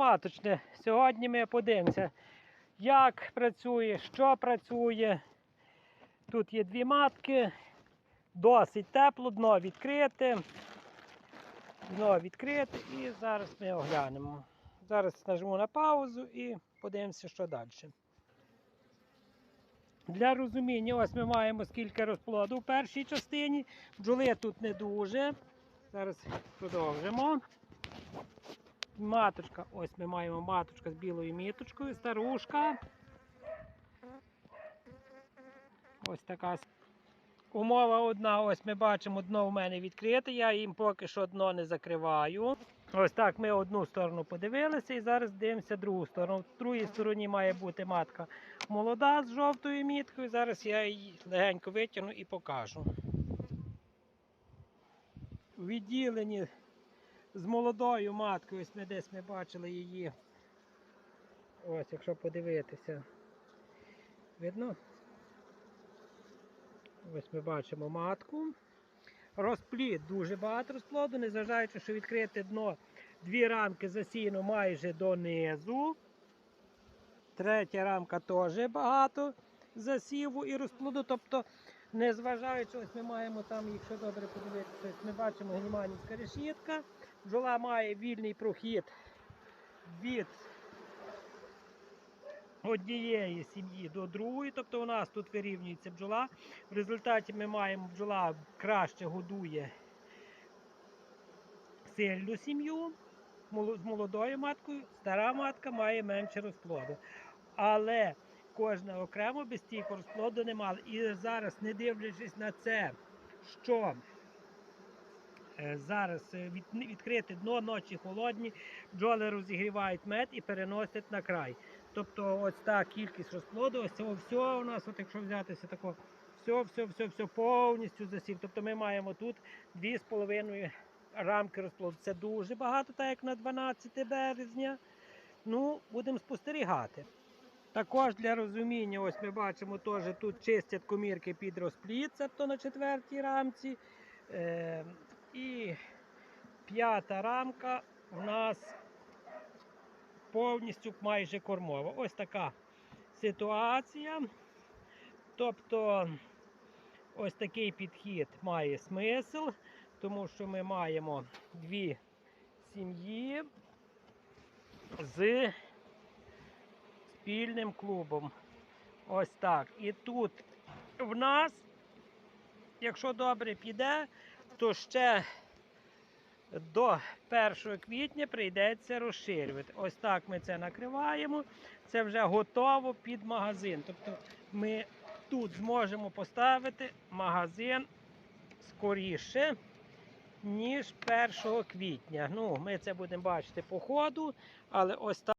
маточне. Сьогодні ми подивимося, як працює, що працює. Тут є дві матки, досить тепло, дно відкрите. Дно відкрите і зараз ми оглянемо. Зараз нажму на паузу і подивимося, що далі. Для розуміння, ось ми маємо скільки розплоду в першій частині. Бджоли тут не дуже. Зараз продовжимо. Маточка, ось ми маємо маточка з білою міточкою, старушка. Ось така. Умова одна, ось ми бачимо, дно в мене відкрите, я їм поки що дно не закриваю. Ось так ми одну сторону подивилися і зараз дивимося другу сторону. В другій стороні має бути матка молода з жовтою міткою. Зараз я її легенько витягну і покажу. У відділенні з молодою маткою, ось ми десь ми бачили її. Ось, якщо подивитися. Видно? Ось ми бачимо матку. Розплід дуже багато розплоду, незважаючи, що відкрите дно дві рамки засіяно майже донизу. Третя рамка теж багато засіву і розплоду. Тобто, незважаючи, ось ми маємо там, якщо добре подивитися, ми бачимо гніманівська решітка. Бджола має вільний прохід від однієї сім'ї до другої, тобто у нас тут вирівнюється бджола. В результаті ми маємо бджола краще годує сильну сім'ю з молодою маткою, стара матка має менше розплоду. Але кожна окремо без стільки розплоду не мала. І зараз, не дивлячись на це, що е, зараз е, від, відкрите дно, ночі холодні, бджоли розігрівають мед і переносять на край. Тобто ось та кількість розплоду, ось цього всього у нас, от якщо взятися тако, все, все, все, все повністю засів. Тобто ми маємо тут 2,5 рамки розплоду. Це дуже багато, так як на 12 березня. Ну, будемо спостерігати. Також для розуміння, ось ми бачимо, теж тут чистять комірки під розплід, це то на четвертій рамці. Е, і п'ята рамка у нас повністю майже кормова. Ось така ситуація. Тобто ось такий підхід має смисл, тому що ми маємо дві сім'ї з спільним клубом. Ось так. І тут в нас, якщо добре піде, то ще до 1 квітня прийдеться розширювати. Ось так ми це накриваємо. Це вже готово під магазин. Тобто ми тут зможемо поставити магазин скоріше, ніж 1 квітня. Ну, ми це будемо бачити по ходу, але ось так.